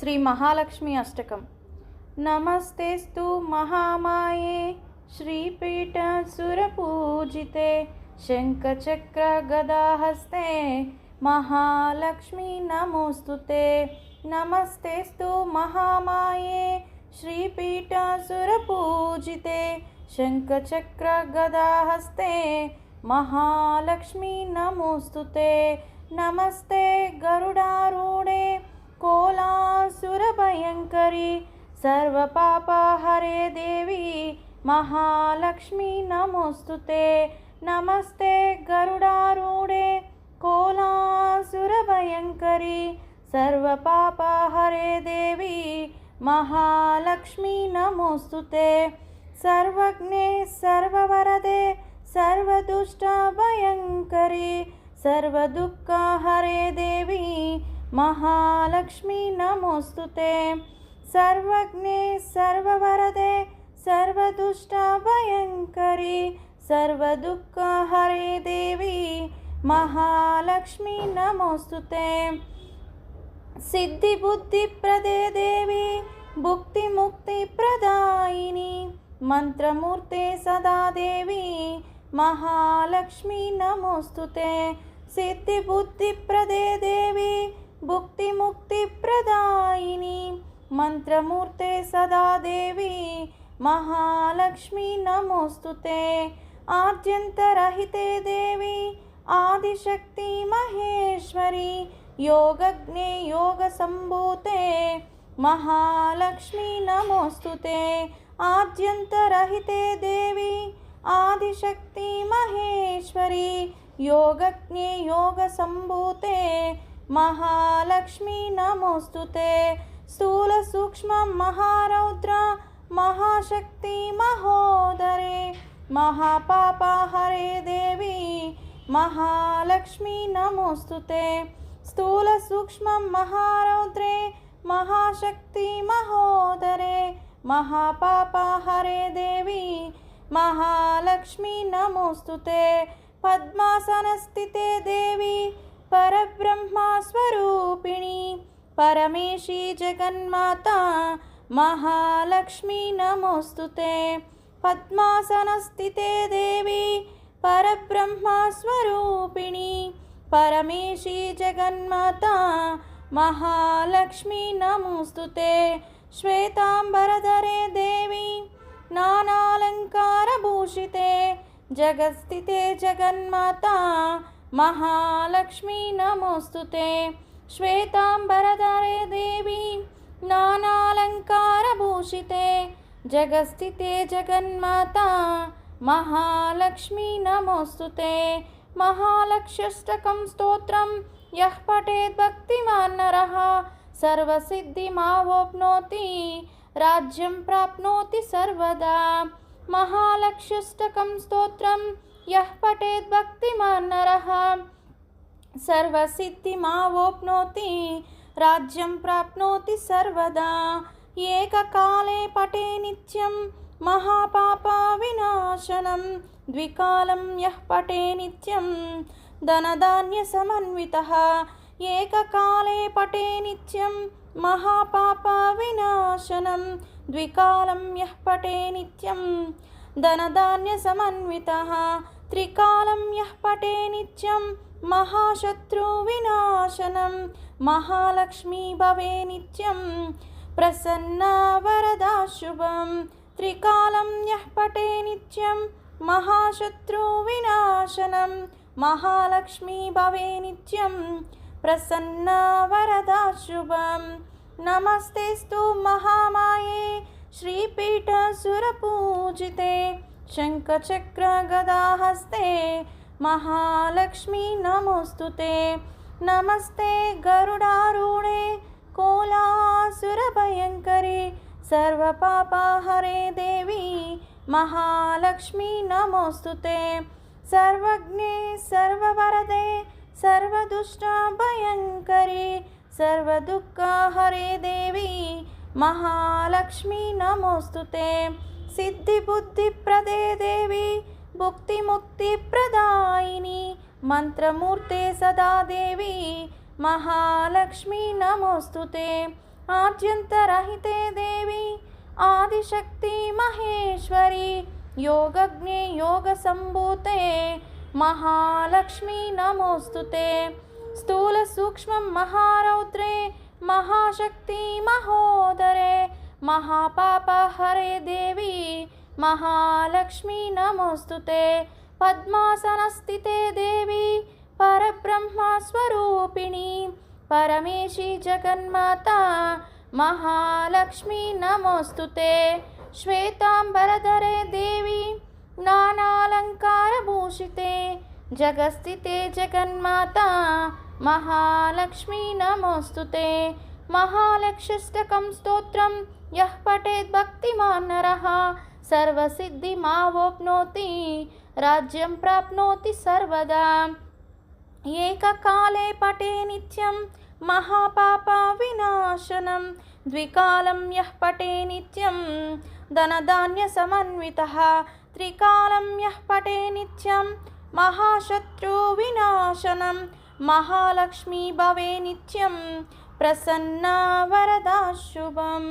श्री महालक्ष्मी अष्टकम। नमस्तेस्तु महामाये, श्रीपीठसुरपूजिते, शङ्खचक्रगदाहस्ते, महालक्ष्मी नमोऽस्तु ते नमस्तेस्तु महामाये, श्रीपीठसुरपूजिते, शङ्खचक्रगदाहस्ते, महालक्ष्मी नमोऽस्तु नमस्ते गरुडारूढे कोलासुरभयङ्करी सर्वपापहरे देवी, महालक्ष्मी नमोऽस्तु ते, नमस्ते गरुडारूढे। कोलासुरभयङ्करी सर्वपापहरे देवी, महालक्ष्मी नमोऽस्तु ते। सर्वज्ञे, सर्ववरदे सर्वदुष्टभयङ्करी सर्वदुःखहरे देवी మహాలక్ష్మి నమోస్తుతే. సర్వజ్ఞే సర్వవరదే సర్వదుష్టభయంకరి సర్వదుఃఖహరే దేవి మహాలక్ష్మి నమోస్తుతే. సిద్ధిబుద్ధిప్రదే దేవి భుక్తిముక్తిప్రదాయిని మంత్రమూర్తే సదా దేవి మహాలక్ష్మి నమోస్తుతే. సిద్ధిబుద్ధిప్రదే దేవి सिद्धिबुद्धिप्रदे देवी भुक्तिमुक्तिप्रदायिनी मन्त्रमूर्ते सदा देवी, महालक्ष्मी नमोऽस्तु ते। देवी, आदिशक्ति महेश्वरी, योगज्ञे योगसम्भूते, महालक्ष्मी नमोऽस्तु ते। देवी, आदिशक्ति महेश्वरी, योगज्ञे योगसम्भूते ಮಹಾಲಕ್ಷ್ಮಿ ನಮೋಸ್ತುತೆ ಸ್ಥೂಲ ಸೂಕ್ಷ್ಮ ಮಹಾರೌದ್ರ ಮಹಾಶಕ್ತಿ ಮಹೋದರೆ. ಮಹಾಪಾಪ ಹರೇ ದೇವಿ ಮಹಾಲಕ್ಷ್ಮಿ ನಮೋಸ್ತುತೆ ಸ್ಥೂಲ ಸೂಕ್ಷ್ಮ ಮಹಾರೌದ್ರೇ ಮಹಾಶಕ್ತಿ ಮಹೋದರೆ. ಮಹಾಪಾಪ ಹರೇ ದೇವಿ ಮಹಾಲಕ್ಷ್ಮಿ ನಮೋಸ್ತುತೆ ಪದ್ಮಾಸನಸ್ಥಿತೆ ದೇವಿ देवी परब्रह्मस्वरूपिणी, परमेशी जगन्माता, महालक्ष्मी नमोऽस्तु ते। पद्मासनस्थिते देवी, परब्रह्मस्वरूपिणी, परमेशी जगन्माता, महालक्ष्मी नमोऽस्तु श्वेताम्बरधरे देवी, नानालङ्कारभूषिते, जगत्स्थिते जगन्माता महालक्ष्मी नमोऽस्तु ते। श्वेताम्बरधरे देवी नानालङ्कारभूषिते। जगत्स्थिते जगन्माता, महालक्ष्मी नमोऽस्तु ते। महालक्ष्यष्टकं स्तोत्रं यः पठेत् भक्तिमान् नरः, सर्वसिद्धिमावोप्नोति, राज्यं प्राप्नोति सर्वदा। महालक्ष्यष्टकं स्तोत्रं యః పఠేత్ భక్తిమాన్ నరః సర్వసిద్ధిమావోప్నోతి రాజ్యం ప్రాప్నోతి సర్వదా ఏకకాలే పటే నిత్యం మహాపాప వినాశనం ద్వికాలం యః పటే నిత్యం ధనధాన్యసమన్వితः ఏకకాలే పటే నిత్యం మహాపాప వినాశనం ద్వికాలం యః పటే నిత్యం ధనధాన్యసమన్వితः त्रिकालं यः पठे नित्यं महाशत्रुविनाशनं महालक्ष्मी भवे नित्यं प्रसन्ना वरदा शुभं त्रिकालं यः पठे नित्यं महाशत्रुविनाशनं महालक्ष्मी भवे नित्यं प्रसन्ना वरदा शुभं नमस्तेस्तु महामाये श्रीपीठसुरपूजिते शङ्खचक्रगदाहस्ते, महालक्ष्मी नमोऽस्तु ते। नमस्ते गरुडारूढे, कोलासुरभयङ्करी सर्वपापहरे देवी, महालक्ष्मी नमोऽस्तु ते। सर्वज्ञे, सर्ववरदे सर्वदुष्टभयङ्करी सर्वदुःखहरे देवी, महालक्ष्मी नमोऽस्तु ते। ముక్తిప్రదే దేవి భుక్తిముక్తిప్రదాయిని మంత్రమూర్తే సదాదేవి మహాలక్ష్మి నమోస్తుతే ఆద్యంతరహితే దేవి ఆదిశక్తి మహేశ్వరి యోగజ్ఞే యోగ సంభూతే మహాలక్ష్మి నమోస్తుతే స్థూల సూక్ష్మం మహారౌద్రే మహాశక్తి మహోదరే మహాపాప హరే దేవి महालक्ष्मी नमोऽस्तु ते। पद्मासनस्थिते देवी, परब्रह्मस्वरूपिणी, परमेशी जगन्माता, महालक्ष्मी नमोऽस्तु ते। श्वेताम्बरधरे देवी, नानालङ्कारभूषिते। जगस्थिते जगन्माता, महालक्ष्मी नमोऽस्तु ते। महालक्ष्यष्टकं स्तोत्रं, यः पठेत् भक्तिमान् नरः। सर्वसिद्धिमावोप्नोति राज्यं प्राप्नोति सर्वदा एककाले पठे नित्यं महापापविनाशनं द्विकालं यः पठे नित्यं धनधान्यसमन्वितः त्रिकालं यः पठे नित्यं महाशत्रुविनाशनं महालक्ष्मी भवे नित्यं प्रसन्ना वरदा शुभम्